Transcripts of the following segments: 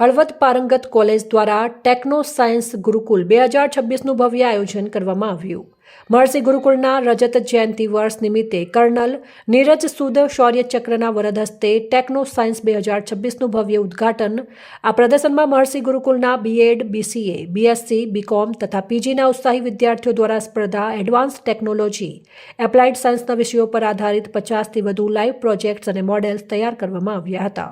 હળવદ પારંગત કોલેજ દ્વારા techno science Gurukul બે હજાર છવ્વીસનું ભવ્ય આયોજન કરવામાં આવ્યું. મહર્ષિ ગુરુકુળના રજત જયંતિ વર્ષ નિમિત્તે કર્નલ નીરજ સુદ શૌર્ય ચક્રના વરદ હસ્તે ટેકનો સાયન્સ બે હજાર છવ્વીસનું ભવ્ય ઉદ્ઘાટન. આ પ્રદર્શનમાં મહર્ષિ ગુરુકુળના બીએડ બીસીએ બીએસસી બીકોમ તથા પીજીના ઉત્સાહી વિદ્યાર્થીઓ દ્વારા સ્પર્ધા એડવાન્સ ટેકનોલોજી એપ્લાઇડ સાયન્સના વિષયો પર આધારિત પચાસથી વધુ લાઇવ પ્રોજેક્ટ્સ અને મોડેલ્સ તૈયાર કરવામાં આવ્યા હતા.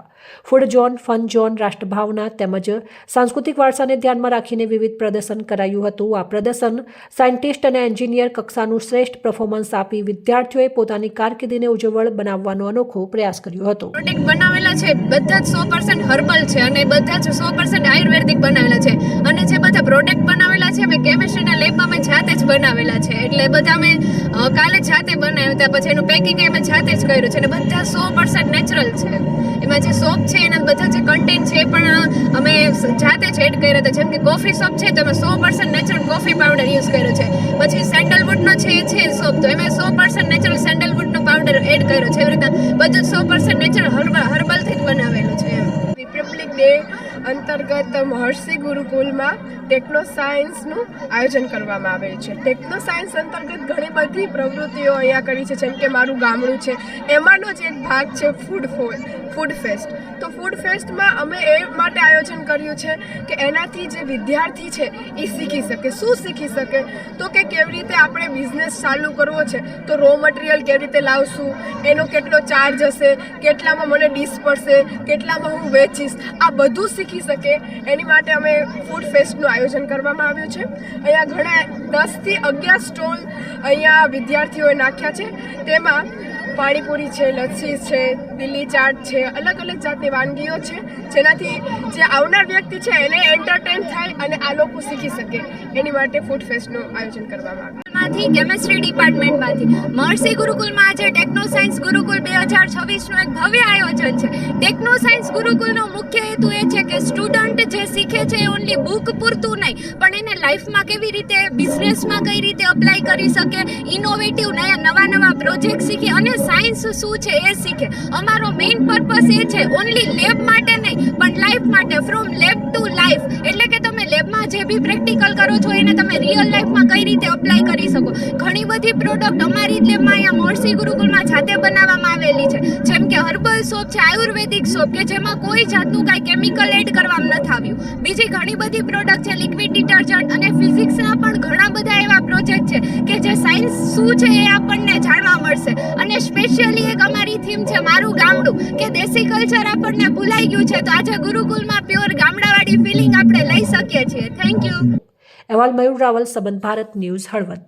ફૂડ ઝોન ફન ઝોન રાષ્ટ્રભાવના તેમજ સાંસ્કૃતિક વારસાને ધ્યાનમાં રાખીને વિવિધ પ્રદર્શન કરાયું હતું. આ પ્રદર્શન સાયન્ટિસ્ટ અને એન્જિનિયર કક્ષાનું શ્રેષ્ઠ પરફોર્મન્સ આપી વિદ્યાર્થીઓએ પોતાની કારકિર્દીને ઉજ્જવળ બનાવવાનો અનોખો પ્રયાસ કર્યો હતો. પ્રોડક્ટ બનાવેલા છે, બધા જ સો પર્સન્ટ હર્બલ છે અને બધા જ સો પર્સન્ટ આયુર્વેદિક બનાવેલા છે. અને જે બધા પ્રોડક્ટ બનાવેલા છે, અમે કેમિસ્ટ્રીના લેબમાં મેં જાતે જ બનાવેલા છે. એટલે બધા મેં કાલે જાતે બનાવ્યા હતા, પછી એનું પેકિંગ અમે જાતે જ કર્યું છે. અને બધા સો પર્સન્ટ નેચરલ છે. એમાં જે સોપ છે, એના બધા જે કન્ટેન્ટ છે એ પણ અમે જાતે જ એડ કર્યા હતા જેમ કે કોફી શોપ છે તો અમે સો percent natural coffee powder use કર્યો છે. પછી સેન્ડલવુડનો છે એ છે સોપ તો એમાં સો પર્સન્ટ નેચરલ સેન્ડલવુડનો પાવડર એડ કર્યો છે. એવી રીતના બધું સો પર્સન્ટ નેચરલ હર્બલ હર્બલથી જ બનાવેલું છે એમ. રિપબ્લિક ડે અંતર્ગત મહર્ષિ ગુરુકુલમાં ટેકનો સાયન્સનું આયોજન કરવામાં આવે છે. ટેકનો સાયન્સ અંતર્ગત ઘણી બધી પ્રવૃત્તિઓ અહીંયા કરી છે, જેમ કે મારું ગામડું છે. એમાંનો જ એક ભાગ છે ફૂડ ફૂડ ફેસ્ટ તો ફૂડ ફેસ્ટમાં અમે એ માટે આયોજન કર્યું છે કે એનાથી જે વિદ્યાર્થી છે એ શીખી શકે. શું શીખી શકે? તો કે કેવી રીતે આપણે બિઝનેસ ચાલુ કરવો છે? તો રો મટીરિયલ કેવી રીતે લાવશું? એનો કેટલો ચાર્જ હશે? કેટલામાં મને ડીશ પડશે? કેટલામાં હું વેચીશ? આ બધું શીખી શકે એની માટે અમે ફૂડ ફેસ્ટનું આયોજન કરવામાં આવ્યું છે. અહીંયા ઘણા દસથી અગિયાર સ્ટોલ અહીંયા વિદ્યાર્થીઓએ નાખ્યા છે. તેમાં પાણીપુરી છે, લસ્સી છે, દિલ્હી ચાટ છે, અલગ અલગ જાતની વાનગીઓ છે. જેનાથી જે આવનાર વ્યક્તિ છે એને એન્ટરટેન થાય અને આ લોકો શીખી શકે. એની માટે ફૂડ ફેસ્ટનું આયોજન કરવામાં આવ્યું માંથી કેમેસ્ટ્રી ડિપાર્ટમેન્ટમાંથી મહર્ષિ ગુરુકુલમાં આજે ટેકનો સાયન્સ ગુરુકુલ બે હજાર છવ્વીસનું એક ભવ્ય આયોજન છે. ટેકનો સાયન્સ ગુરુકુલનો મુખ્ય હેતુ એ છે કે સ્ટુડન્ટ જે શીખે છે એ ઓનલી બુક પૂરતું નહીં, પણ એને લાઈફમાં કેવી રીતે બિઝનેસમાં કઈ રીતે અપ્લાય કરી શકે ઇનોવેટિવ નયા, નવા નવા પ્રોજેક્ટ શીખે અને સાયન્સ શું છે એ શીખે. અમારો મેઇન પર્પસ એ છે ઓનલી લેબ માટે નહીં, પણ લાઈફ માટે ફ્રોમ લેબ ટુ લાઈફ એટલે જે બી પ્રેક્ટિકલ કરો છો એને તમે રિયલ લાઈફમાં કઈ રીતે અપ્લાય કરી શકો? ઘણી બધી પ્રોડક્ટ અમારી જ લેબમાં અહીંયા મોરસી ગુરુકુલમાં જાતે બનાવવામાં આવેલી છે. જેમ કે હર્બલ સોપ છે, આયુર્વેદિક સોપ કે જેમાં કોઈ જાતનું કાંઈ કેમિકલ એડ કરવામાં નથી આવ્યું. બીજી ઘણી બધી પ્રોડક્ટ છે લિક્વિડ ડિટર્જન્ટ અને ફિઝિક્સના પણ ઘણા બધા એવા પ્રોજેક્ટ છે કે જે સાયન્સ શું છે એ આપણને જાણવા મળશે. અને સ્પેશિયલી એક અમારી થીમ છે, મારું ગામડું, કે દેશી કલ્ચર આપણને ભૂલાઈ ગયું છે. તો આજે ગુરુકુલમાં પ્યોર ગામડાવાળી ફિલિંગ આપણે લઈ શકીએ છીએ. થેન્ક યુ અહેવાલ મયુર રાવલ, સંબંધ ભારત ન્યૂઝ હળવદ.